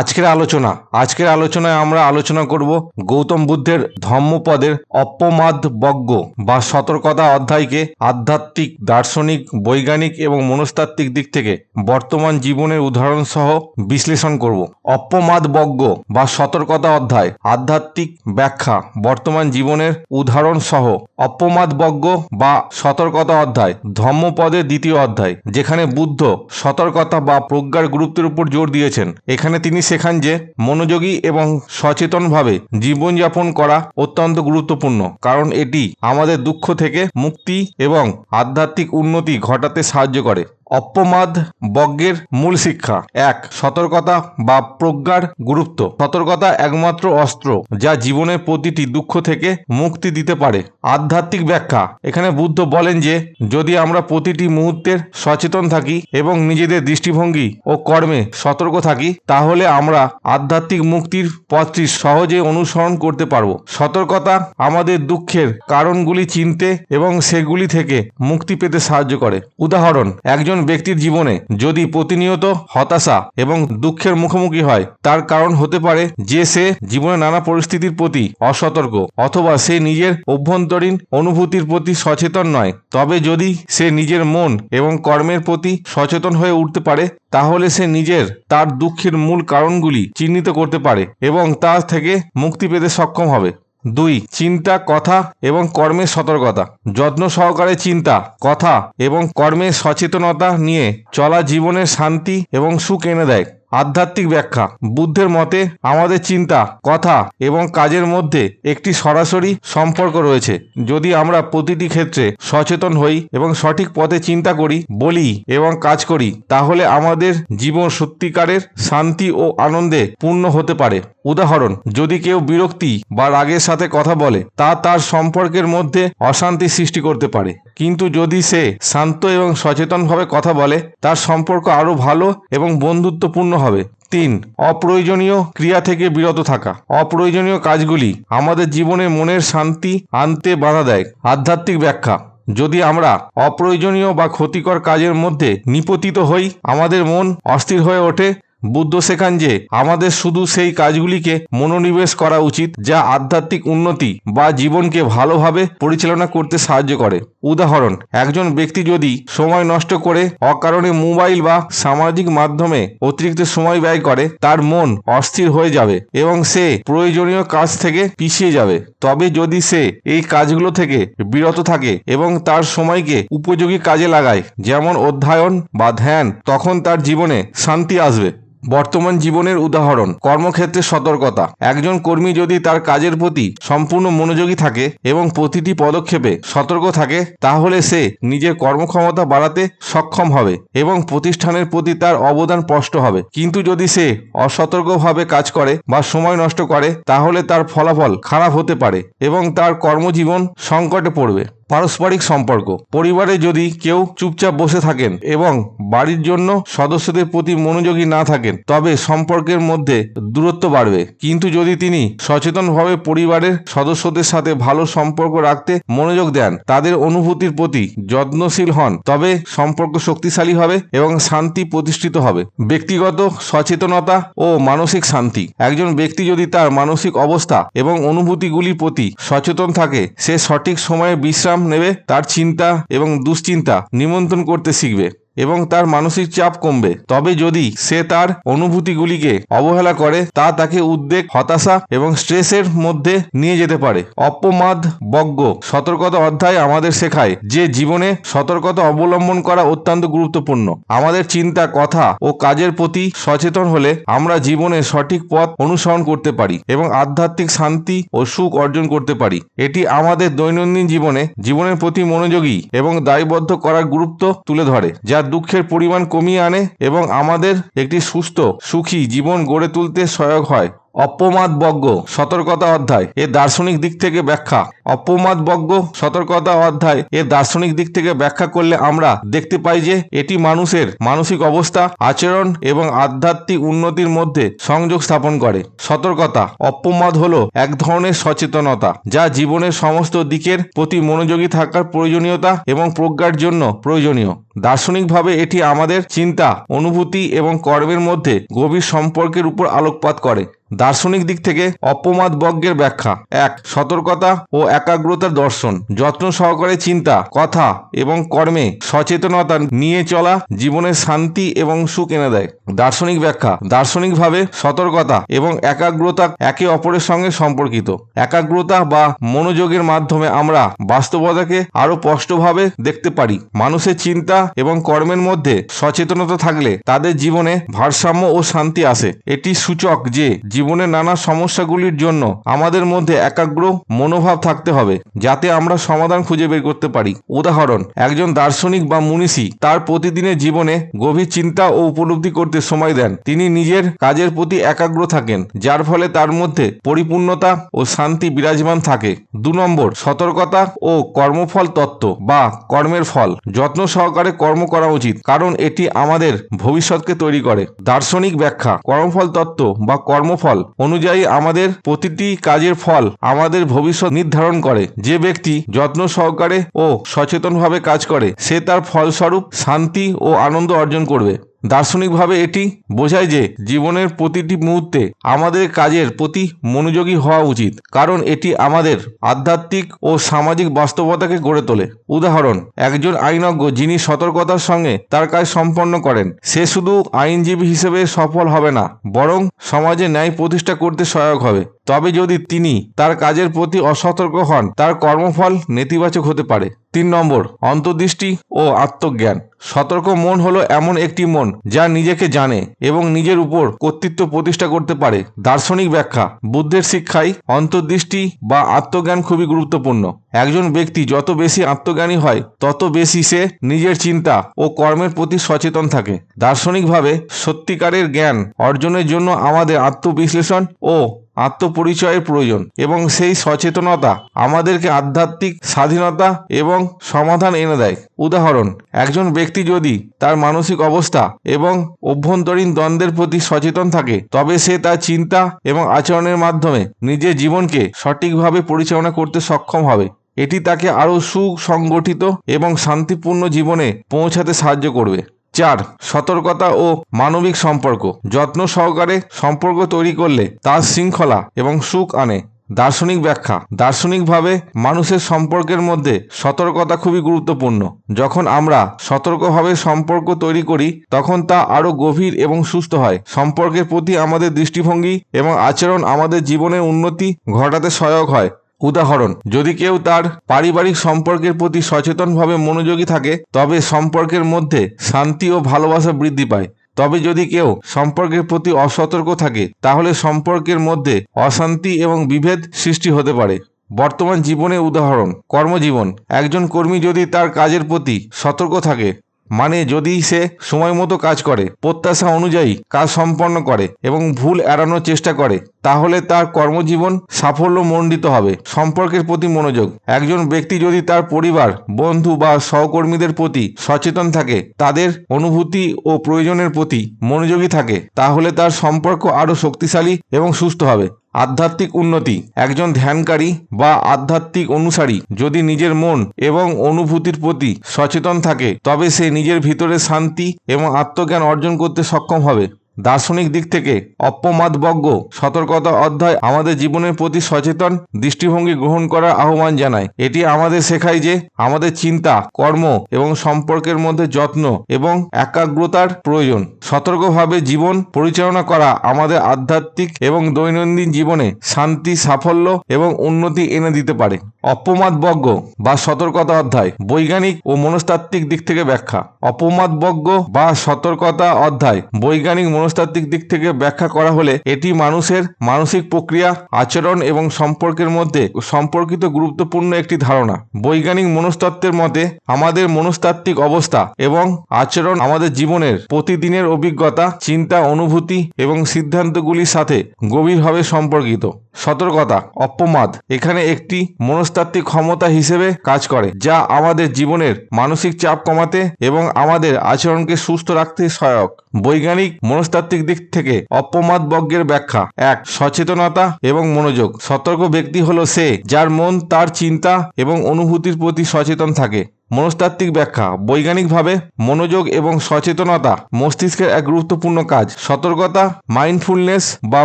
আজকের আলোচনা। আজকের আলোচনায় আমরা আলোচনা করব গৌতম বুদ্ধের ধম্মপদের অপমাদ বজ্ঞ বা সতর্কতা অধ্যায়কে আধ্যাত্মিক, দার্শনিক, বৈজ্ঞানিক এবং মনস্তাত্ত্বিক দিক থেকে বর্তমান জীবনের উদাহরণ সহ বিশ্লেষণ করব। অপমাদ বজ্ঞ বা সতর্কতা অধ্যায়, আধ্যাত্মিক ব্যাখ্যা, বর্তমান জীবনের উদাহরণ সহ অপমাদ বজ্ঞ বা সতর্কতা অধ্যায় ধম্মপদের দ্বিতীয় অধ্যায়, যেখানে বুদ্ধ সতর্কতা বা প্রজ্ঞার গুরুত্বের উপর জোর দিয়েছেন। এখানে তিনি শেখান যে মনোযোগী এবং সচেতনভাবে জীবনযাপন করা অত্যন্ত গুরুত্বপূর্ণ, কারণ এটি আমাদের দুঃখ থেকে মুক্তি এবং আধ্যাত্মিক উন্নতি ঘটাতে সাহায্য করে। অপমাদ বজ্ঞের মূল শিক্ষা। এক, সতর্কতা বা প্রজ্ঞার গুরুত্ব। সতর্কতা একমাত্র অস্ত্র যা জীবনের প্রতিটি দুঃখ থেকে মুক্তি দিতে পারে। আধ্যাত্মিক ব্যাখ্যা। এখানে বুদ্ধ বলেন যে, যদি আমরা প্রতিটি মুহূর্তের সচেতন থাকি এবং নিজেদের দৃষ্টিভঙ্গি ও কর্মে সতর্ক থাকি, তাহলে আমরা আধ্যাত্মিক মুক্তির পথটি সহজে অনুসরণ করতে পারব। সতর্কতা আমাদের দুঃখের কারণগুলি চিনতে এবং সেগুলি থেকে মুক্তি পেতে সাহায্য করে। উদাহরণ, একজন ব্যক্তির জীবনে যদি প্রতিনিয়ত হতাশা এবং দুঃখের মুখোমুখি হয়, তার কারণ হতে পারে যে সে জীবনে নানা পরিস্থিতির প্রতি অসতর্ক অথবা সে নিজের অভ্যন্তরীণ অনুভূতির প্রতি সচেতন নয়। তবে যদি সে নিজের মন এবং কর্মের প্রতি সচেতন হয়ে উঠতে পারে, তাহলে সে নিজের, তার দুঃখের মূল কারণগুলি চিহ্নিত করতে পারে এবং তা থেকে মুক্তি পেতে সক্ষম হবে। দুই, চিন্তা, কথা এবং কর্মের সতর্কতা। যত্ন সহকারে চিন্তা, কথা এবং কর্মের সচেতনতা নিয়ে চলা জীবনের শান্তি এবং সুখ এনে দেয়। আধ্যাত্মিক ব্যাখ্যা। বুদ্ধের মতে আমাদের চিন্তা, কথা এবং কাজের মধ্যে একটি সরাসরি সম্পর্ক রয়েছে। যদি আমরা প্রতিটি ক্ষেত্রে সচেতন হই এবং সঠিক পথে চিন্তা করি, বলি এবং কাজ করি, তাহলে আমাদের জীবন সত্যিকারের শান্তি ও আনন্দে পূর্ণ হতে পারে। উদাহরণ, যদি কেউ বিরক্তি বা রাগের সাথে কথা বলে, তা তার সম্পর্কের মধ্যে অশান্তি সৃষ্টি করতে পারে। কিন্তু যদি সে শান্ত এবং সচেতনভাবে কথা বলে, তার সম্পর্ক আরও ভালো এবং বন্ধুত্বপূর্ণ হবে। তিন, অপ্রয়োজনীয় ক্রিয়া থেকে বিরত থাকা। অপ্রয়োজনীয় কাজগুলি আমাদের জীবনে মনের শান্তি আনতে বাধা দেয়। আধ্যাত্মিক ব্যাখ্যা, যদি আমরা অপ্রয়োজনীয় বা ক্ষতিকর কাজের মধ্যে নিপতিত হই, আমাদের মন অস্থির হয়ে ওঠে বুদ্ধ শেখান যে আমাদের শুধু সেই কাজগুলিকে মনোনিবেশ করা উচিত যা আধ্যাত্মিক উন্নতি বা জীবনকে ভালোভাবে পরিচালনা করতে সাহায্য করে। উদাহরণ, একজন ব্যক্তি যদি সময় নষ্ট করে অকারণে মোবাইল বা সামাজিক মাধ্যমে অতিরিক্ত সময় ব্যয় করে, তার মন অস্থির হয়ে যাবে এবং সে প্রয়োজনীয় কাজ থেকে পিছিয়ে যাবে। তবে যদি সে এই কাজগুলো থেকে বিরত থাকে এবং তার সময়কে উপযোগী কাজে লাগায়, যেমন অধ্যয়ন বা ধ্যান, তখন তার জীবনে শান্তি আসবে। বর্তমান জীবনের উদাহরণ, কর্মক্ষেত্রে সতর্কতা। একজন কর্মী যদি তার কাজের প্রতি সম্পূর্ণ মনোযোগী থাকে এবং প্রতিটি পদক্ষেপে সতর্ক থাকে, তাহলে সে নিজের কর্মক্ষমতা বাড়াতে সক্ষম হবে এবং প্রতিষ্ঠানের প্রতি তার অবদান স্পষ্ট হবে। কিন্তু যদি সে অসতর্কভাবে কাজ করে বা সময় নষ্ট করে, তাহলে তার ফলাফল খারাপ হতে পারে এবং তার কর্মজীবন সংকটে পড়বে। পারস্পরিক সম্পর্ক। পরিবারে যদি কেউ চুপচাপ বসে থাকেন এবং বাড়ির জন্য সদস্যদের প্রতি মনোযোগী না থাকেন, তবে সম্পর্কের মধ্যে দূরত্ব বাড়বে। কিন্তু যদি তিনি সচেতনভাবে পরিবারের সদস্যদের সাথে ভালো সম্পর্ক রাখতে মনোযোগ দেন, তাদের অনুভূতির প্রতি যত্নশীল হন, তবে সম্পর্ক শক্তিশালী হবে এবং শান্তি প্রতিষ্ঠিত হবে। ব্যক্তিগত সচেতনতা ও মানসিক শান্তি। একজন ব্যক্তি যদি তার মানসিক অবস্থা এবং অনুভূতিগুলির প্রতি সচেতন থাকে, সে সঠিক সময়ে বিশ্রাম নেবে তার চিন্তা এবং দুশ্চিন্তা নিমন্ত্রণ করতে শিখবে। এবং তার মানসিক চাপ কমবে। তবে যদি সে তার অনুভূতিগুলিকে অবহেলা করে, তা তাকে উদ্বেগ, হতাশা এবং স্ট্রেসের মধ্যে নিয়ে যেতে পারে। অপমাদ বজ্ঞ সতর্কতা অধ্যায় আমাদের শেখায় যে জীবনে সতর্কতা অবলম্বন করা অত্যন্ত গুরুত্বপূর্ণ। আমাদের চিন্তা, কথা ও কাজের প্রতি সচেতন হলে আমরা জীবনে সঠিক পথ অনুসরণ করতে পারি এবং আধ্যাত্মিক শান্তি ও সুখ অর্জন করতে পারি। এটি আমাদের দৈনন্দিন জীবনে, জীবনের প্রতি মনোযোগী এবং দায়বদ্ধ করার গুরুত্ব তুলে ধরে, যা দুঃখের পরিমাণ কমিয়ে আনে এবং আমাদের একটি সুস্থ সুখী জীবন গড়ে তুলতে সহায়ক হয়। অপ্রমাদ বজ্ঞ সতর্কতা অধ্যায় এর দার্শনিক দিক থেকে ব্যাখ্যা। অপ্রমাদ বজ্ঞ সতর্কতা অধ্যায় এর দার্শনিক দিক থেকে ব্যাখ্যা করলে আমরা দেখতে পাই যে এটি মানুষের মানসিক অবস্থা, আচরণ এবং আধ্যাত্মিক উন্নতির মধ্যে সংযোগ স্থাপন করে। সতর্কতা, অপমাদ হলো এক ধরনের সচেতনতা, যা জীবনের সমস্ত দিকের প্রতি মনোযোগী থাকার প্রয়োজনীয়তা এবং প্রজ্ঞার জন্য প্রয়োজনীয়। দার্শনিকভাবে এটি আমাদের চিন্তা, অনুভূতি এবং কর্মের মধ্যে গভীর সম্পর্কের উপর আলোকপাত করে। দার্শনিক দিক থেকে অপমাদ বজ্ঞের ব্যাখ্যা। এক, সতর্কতা ও একাগ্রতার দর্শন, যত্ন সহকারে চিন্তা, কথা এবং কর্মে সচেতনতা নিয়ে চলা জীবনের শান্তি এবং সুখ এনে দেয়। দার্শনিক ব্যাখ্যা, দার্শনিকভাবে সতর্কতা এবং একাগ্রতা একে অপরের সঙ্গে সম্পর্কিত। একাগ্রতা বা মনোযোগের মাধ্যমে আমরা বাস্তবতাকে আরও স্পষ্টভাবে দেখতে পারি। মানুষের চিন্তা এবং কর্মের মধ্যে সচেতনতা থাকলে তাদের জীবনে ভারসাম্য ও শান্তি আসে। এটি সূচক যে জীবনের নানা সমস্যাগুলির জন্য আমাদের মধ্যে একাগ্র মনোভাব থাকতে হবে, যাতে আমরা সমাধান খুঁজে বের করতে পারি। উদাহরণ, একজন দার্শনিক বা মুনিষী তার প্রতিদিনের জীবনে গভীর চিন্তা ও উপলব্ধি করতে সময় দেন। তিনি নিজের কাজের প্রতি একাগ্র থাকেন, যার ফলে তার মধ্যে পরিপূর্ণতা ও শান্তি বিরাজমান থাকে। দু নম্বর, সতর্কতা ও কর্মফল তত্ত্ব বা কর্মের ফল। যত্ন সহকারে কর্ম করা উচিত, কারণ এটি আমাদের ভবিষ্যৎকে তৈরি করে। দার্শনিক ব্যাখ্যা, কর্মফল তত্ত্ব বা কর্মফল অনুযায়ী আমাদের প্রতিটি কাজের ফল আমাদের ভবিষ্যৎ নির্ধারণ করে। যে ব্যক্তি যত্ন সহকারে ও সচেতনভাবে কাজ করে, সে তার ফলস্বরূপ শান্তি ও আনন্দ অর্জন করবে। দার্শনিকভাবে এটি বোঝায় যে জীবনের প্রতিটি মুহূর্তে আমাদের কাজের প্রতি মনোযোগী হওয়া উচিত, কারণ এটি আমাদের আধ্যাত্মিক ও সামাজিক বাস্তবতাকে গড়ে তোলে। উদাহরণ, একজন আইনজ্ঞ যিনি সতর্কতার সঙ্গে তার কাজ সম্পন্ন করেন, সে শুধু আইনজীবী হিসেবে সফল হবে না, বরং সমাজে ন্যায় প্রতিষ্ঠা করতে সহায়ক হবে। তবে যদি তিনি তার কাজের প্রতি অসতর্ক হন, তার কর্মফল নেতিবাচক হতে পারে। তিন নম্বর, অন্তর্দৃষ্টি ও আত্মজ্ঞান। সতর্ক মন হলো এমন একটি মন যা নিজেকে জানে এবং নিজের উপর কর্তৃত্ব প্রতিষ্ঠা করতে পারে। দার্শনিক ব্যাখ্যা, বুদ্ধের শিক্ষায় অন্তর্দৃষ্টি বা আত্মজ্ঞান খুবই গুরুত্বপূর্ণ। একজন ব্যক্তি যত বেশি আত্মজ্ঞানী হয়, তত বেশি সে নিজের চিন্তা ও কর্মের প্রতি সচেতন থাকে। দার্শনিকভাবে সত্যিকারের জ্ঞান অর্জনের জন্য আমাদের আত্মবিশ্লেষণ ও আত্মপরিচয়ের প্রয়োজন এবং সেই সচেতনতা আমাদেরকে আধ্যাত্মিক স্বাধীনতা এবং সমাধান এনে দেয়। উদাহরণ, একজন ব্যক্তি যদি তার মানসিক অবস্থা এবং অভ্যন্তরীণ দ্বন্দ্বের প্রতি সচেতন থাকে, তবে সে তার চিন্তা এবং আচরণের মাধ্যমে নিজের জীবনকে সঠিকভাবে পরিচালনা করতে সক্ষম হবে। এটি তাকে আরও সুসংগঠিত এবং শান্তিপূর্ণ জীবনে পৌঁছাতে সাহায্য করবে। চার, সতর্কতা ও মানবিক সম্পর্ক। যত্ন সহকারে সম্পর্ক তৈরি করলে তার শৃঙ্খলা এবং সুখ আনে। দার্শনিক ব্যাখ্যা, দার্শনিকভাবে মানুষের সম্পর্কের মধ্যে সতর্কতা খুবই গুরুত্বপূর্ণ। যখন আমরা সতর্কভাবে সম্পর্ক তৈরি করি, তখন তা আরও গভীর এবং সুস্থ হয়। সম্পর্কের প্রতি আমাদের দৃষ্টিভঙ্গি এবং আচরণ আমাদের জীবনের উন্নতি ঘটাতে সহায়ক হয়। উদাহরণ, যদি কেউ তার পারিবারিক সম্পর্কের প্রতি সচেতনভাবে মনোযোগী থাকে, তবে সম্পর্কের মধ্যে শান্তি ও ভালোবাসা বৃদ্ধি পায়। তবে যদি কেউ সম্পর্কের প্রতি অসতর্ক থাকে, তাহলে সম্পর্কের মধ্যে অশান্তি এবং বিভেদ সৃষ্টি হতে পারে। বর্তমান জীবনে উদাহরণ, কর্মজীবন, একজন কর্মী যদি তার কাজের প্রতি সতর্ক থাকে মানে যদি সে সময় মতো কাজ করে, প্রত্যাশা অনুযায়ী কাজ সম্পন্ন করে এবং ভুল এড়ানোর চেষ্টা করে, তাহলে তার কর্মজীবন সাফল্য মণ্ডিত হবে, সম্পর্কের প্রতি মনোযোগ। একজন ব্যক্তি যদি তার পরিবার, বন্ধু বা সহকর্মীদের প্রতি সচেতন থাকে, তাদের অনুভূতি ও প্রয়োজনের প্রতি মনোযোগী থাকে, তাহলে তার সম্পর্ক আরও শক্তিশালী এবং সুস্থ হবে। আধ্যাত্মিক উন্নতি, একজন ধ্যানকারী বা আধ্যাত্মিক অনুসারী যদি নিজের মন এবং অনুভূতির প্রতি সচেতন থাকে, তবে সে নিজের ভিতরে শান্তি এবং আত্মজ্ঞান অর্জন করতে সক্ষম হবে। দার্শনিক দিক থেকে অপ্রমাদবজ্ঞ সতর্কতা অধ্যায় আমাদের জীবনের প্রতি সচেতন, দৃষ্টিভঙ্গি গ্রহণ করার আহ্বান জানায়। এটি আমাদের শেখায় যে আমাদের চিন্তা, কর্ম এবং সম্পর্কের মধ্যে যত্ন এবং একাগ্রতার প্রয়োজন। সতর্কভাবে জীবন পরিচালনা করা আমাদের আধ্যাত্মিক এবং দৈনন্দিন জীবনে শান্তি, সাফল্য এবং উন্নতি এনে দিতে পারে। অপমাদবজ্ঞ বা সতর্কতা অধ্যায় বৈজ্ঞানিক ও মনস্তাত্ত্বিক দিক থেকে ব্যাখ্যা। অপমাদবজ্ঞ বা সতর্কতা অধ্যায় বৈজ্ঞানিক মনস্তাত্ত্বিক মনস্তাত্ত্বিক দিক থেকে ব্যাখ্যা করা হলে এটি মানুষের মানসিক প্রক্রিয়া, আচরণ এবং সম্পর্কের মধ্যে সম্পর্কিত গুরুত্বপূর্ণ একটি ধারণা। বৈজ্ঞানিক মনস্তত্ত্বের মতে, আমাদের মনস্তাত্ত্বিক অবস্থা এবং আচরণ আমাদের জীবনের প্রতিদিনের অভিজ্ঞতা, চিন্তা, অনুভূতি এবং সিদ্ধান্তগুলির সাথে গভীরভাবে সম্পর্কিত। সতর্কতা, অপমাদ এখানে একটি মনস্তাত্ত্বিক ক্ষমতা হিসেবে কাজ করে, যা আমাদের জীবনের মানসিক চাপ কমাতে এবং আমাদের আচরণকে সুস্থ রাখতে সহায়ক। বৈজ্ঞানিক মনস্তাত্ত্বিক দিক থেকে অপমাদ বজ্ঞের ব্যাখ্যা। এক, সচেতনতা এবং মনোযোগ। সতর্ক ব্যক্তি হলো সে, যার মন তার চিন্তা এবং অনুভূতির প্রতি সচেতন থাকে। মনস্তাত্ত্বিক ব্যাখ্যা। বৈজ্ঞানিকভাবে মনোযোগ এবং সচেতনতা মস্তিষ্কের এক গুরুত্বপূর্ণ কাজ। সতর্কতা মাইন্ডফুলনেস বা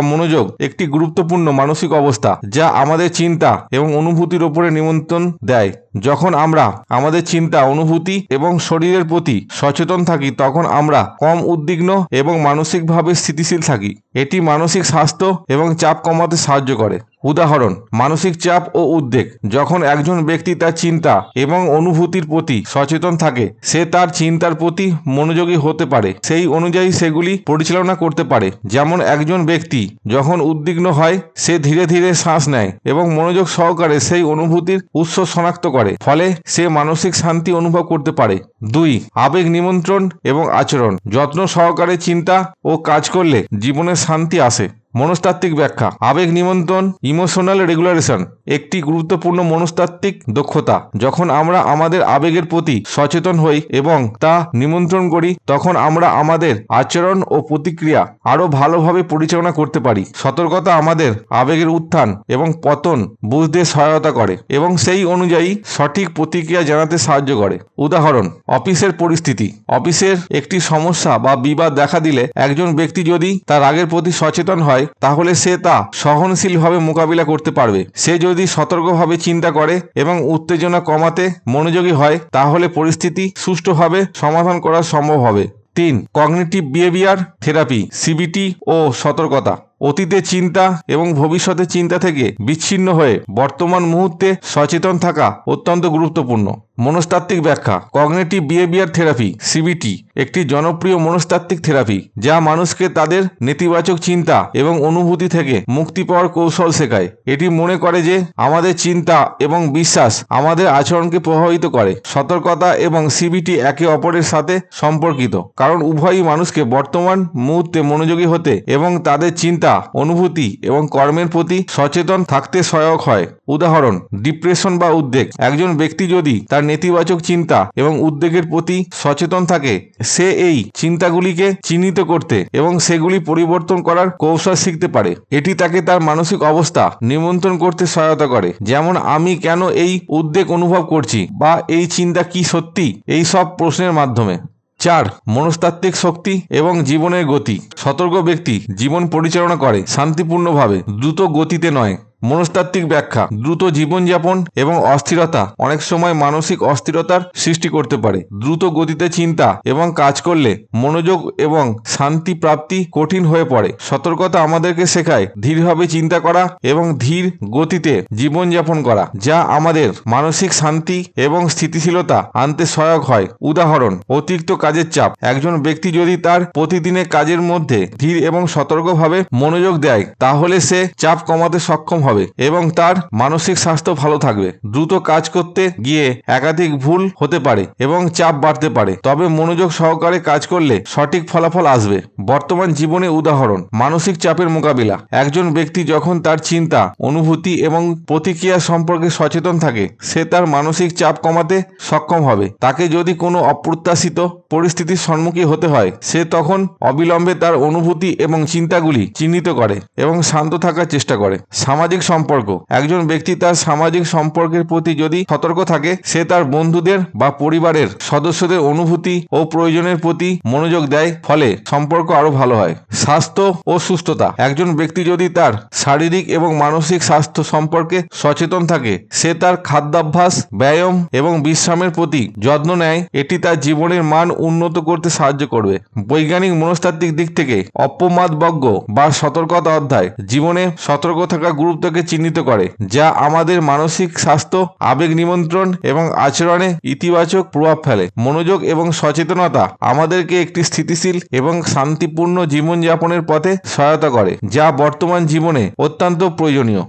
মনোযোগ একটি গুরুত্বপূর্ণ মানসিক অবস্থা যা আমাদের চিন্তা এবং অনুভূতির ওপরে নিমন্ত্রণ দেয়। যখন আমরা আমাদের চিন্তা, অনুভূতি এবং শরীরের প্রতি সচেতন থাকি, তখন আমরা কম উদ্বিগ্ন এবং মানসিকভাবে স্থিতিশীল থাকি। এটি মানসিক স্বাস্থ্য এবং চাপ কমাতে সাহায্য করে। উদাহরণ, মানসিক চাপ ও উদ্বেগ। যখন একজন ব্যক্তি তার চিন্তা এবং অনুভূতির প্রতি সচেতন থাকে, সে তার চিন্তার প্রতি মনোযোগী হতে পারে। সেই অনুযায়ী সেগুলি পরিচালনা করতে পারে। যেমন একজন ব্যক্তি যখন উদ্বিগ্ন হয়, সে ধীরে ধীরে শ্বাস নেয় এবং মনোযোগ সহকারে সেই অনুভূতির উৎস শনাক্ত করে। ফলে সে মানসিক শান্তি অনুভব করতে পারে। দুই, আবেগ নিমন্ত্রণ এবং আচরণ। যত্ন সহকারে চিন্তা ও কাজ করলে জীবনে শান্তি আসে। মনস্তাত্ত্বিক ব্যাখ্যা। আবেগ নিমন্ত্রণ ইমোশনাল রেগুলারেশন একটি গুরুত্বপূর্ণ মনস্তাত্ত্বিক দক্ষতা। যখন আমরা আমাদের আবেগের প্রতি সচেতন হই এবং তা নিমন্ত্রণ করি, তখন আমরা আমাদের আচরণ ও প্রতিক্রিয়া আরও ভালোভাবে পরিচালনা করতে পারি। সতর্কতা আমাদের আবেগের উত্থান এবং পতন বুঝতে সহায়তা করে এবং সেই অনুযায়ী সঠিক প্রতিক্রিয়া জানাতে সাহায্য করে। উদাহরণ, অফিসের পরিস্থিতি। অফিসের একটি সমস্যা বা বিবাদ দেখা দিলে একজন ব্যক্তি যদি তার রাগের প্রতি সচেতন হয় তাহলে সে তা সহনশীলভাবে মোকাবিলা করতে পারবে। সে যদি সতর্কভাবে চিন্তা করে এবং উত্তেজনা কমাতে মনোযোগী হয়, তাহলে পরিস্থিতি সুষ্ঠুভাবে সমাধান করা সম্ভব হবে। তিন, কগনিটিভ বিহেভিয়ার থেরাপি, সিবিটি ও সতর্কতা। অতীতে চিন্তা এবং ভবিষ্যতের চিন্তা থেকে বিচ্ছিন্ন হয়ে বর্তমান মুহূর্তে সচেতন থাকা অত্যন্ত গুরুত্বপূর্ণ। মনস্তাত্ত্বিক ব্যাখ্যা, কগনেটিভ বিহেভিয়ার থেরাপি, সিবিটি, একটি জনপ্রিয় মনস্তাত্ত্বিক থেরাপি, যা মানুষকে তাদের নেতিবাচক চিন্তা এবং অনুভূতি থেকে মুক্তি পাওয়ার কৌশল শেখায়। এটি মনে করে যে আমাদের চিন্তা এবং বিশ্বাস আমাদের আচরণকে প্রভাবিত করে। সতর্কতা এবং সিবিটি একে অপরের সাথে সম্পর্কিত, কারণ উভয়ই মানুষকে বর্তমান মুহূর্তে মনোযোগী হতে এবং তাদের চিন্তা অনুভূতি এবং কর্মের প্রতি সচেতন থাকতে সহায়ক হয়। উদাহরণ ডিপ্রেশন বা উদ্বেগ। একজন ব্যক্তি যদি তার নেতিবাচক চিন্তা এবং উদ্বেগের প্রতি সচেতন থাকে, সে এই চিন্তাগুলিকে চিহ্নিত করতে এবং সেগুলি পরিবর্তন করার কৌশল শিখতে পারে। এটি তাকে তার মানসিক অবস্থা নিমন্ত্রণ করতে সহায়তা করে। যেমন, আমি কেন এই উদ্বেগ অনুভব করছি বা এই চিন্তা কি সত্যি? এই সব প্রশ্নের মাধ্যমে। চার, মনস্তাত্ত্বিক শক্তি এবং জীবনের গতি। সতর্ক ব্যক্তি জীবন পরিচালনা করে শান্তিপূর্ণভাবে, দ্রুত গতিতে নয়। মনস্তাত্ত্বিক ব্যাখ্যা, দ্রুত জীবনযাপন এবং অস্থিরতা অনেক সময় মানসিক অস্থিরতার সৃষ্টি করতে পারে। দ্রুত গতিতে চিন্তা এবং কাজ করলে মনোযোগ এবং শান্তি প্রাপ্তি কঠিন হয়ে পড়ে। সতর্কতা আমাদেরকে শেখায় ধীরভাবে চিন্তা করা এবং ধীর গতিতে জীবনযাপন করা, যা আমাদের মানসিক শান্তি এবং স্থিতিশীলতা আনতে সহায়ক হয়। উদাহরণ, অতিরিক্ত কাজের চাপ। একজন ব্যক্তি যদি তার প্রতিদিনের কাজের মধ্যে ধীর এবং সতর্কভাবে মনোযোগ দেয়, তাহলে সে চাপ কমাতে সক্ষম হবে। এবং তার মানসিক স্বাস্থ্য ভালো থাকবে। দ্রুত কাজ করতে গিয়ে একাধিক ভুল হতে পারে এবং চাপ বাড়তে পারে। তবে মনোযোগ সহকারে কাজ করলে সঠিক ফলাফল আসবে। বর্তমান জীবনে উদাহরণ, মানসিক চাপের মোকাবিলা। একজন ব্যক্তি যখন তার চিন্তা, অনুভূতি এবং প্রতিক্রিয়া সম্পর্কে সচেতন থাকে, সে তার মানসিক চাপ কমাতে সক্ষম হবে। তাকে যদি কোনো অপ্রত্যাশিত পরিস্থিতির সম্মুখীন হতে হয়, সে তখন অবিলম্বে তার অনুভূতি এবং চিন্তাগুলি চিহ্নিত করে এবং শান্ত থাকার চেষ্টা করে। সামাজিক সম্পর্ক। একজন ব্যক্তি তার সামাজিক সম্পর্কের প্রতি যদি সতর্ক থাকে, সে তার বন্ধুদের বা পরিবারের সদস্যদের অনুভূতি ও প্রয়োজনের প্রতি মনোযোগ দেয়, ফলে সম্পর্ক আরও ভালো হয়। স্বাস্থ্য ও সুস্থতা। একজন ব্যক্তি যদি তার শারীরিক এবং মানসিক স্বাস্থ্য সম্পর্কে সচেতন থাকে, সে তার খাদ্যাভ্যাস, ব্যায়াম এবং বিশ্রামের প্রতি যত্ন নেয়, এটি তার জীবনের মান উন্নত করতে সাহায্য করবে। বৈজ্ঞানিক মনস্তাত্ত্বিক দিক থেকে অপমাদবজ্ঞ বা সতর্কতা অধ্যায়। জীবনে সতর্ক থাকা গুরুত্বকে পদার্থকে চিহ্নিত করে, যা আমাদের মানসিক স্বাস্থ্য, আবেগ নিমন্ত্রণ এবং আচরণে ইতিবাচক প্রভাব ফেলে। মনোযোগ এবং সচেতনতা আমাদেরকে একটি স্থিতিশীল এবং শান্তিপূর্ণ জীবনযাপনের পথে সহায়তা করে, যা বর্তমান জীবনে অত্যন্ত প্রয়োজনীয়।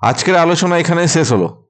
আজকের আলোচনা এখানে শেষ হলো।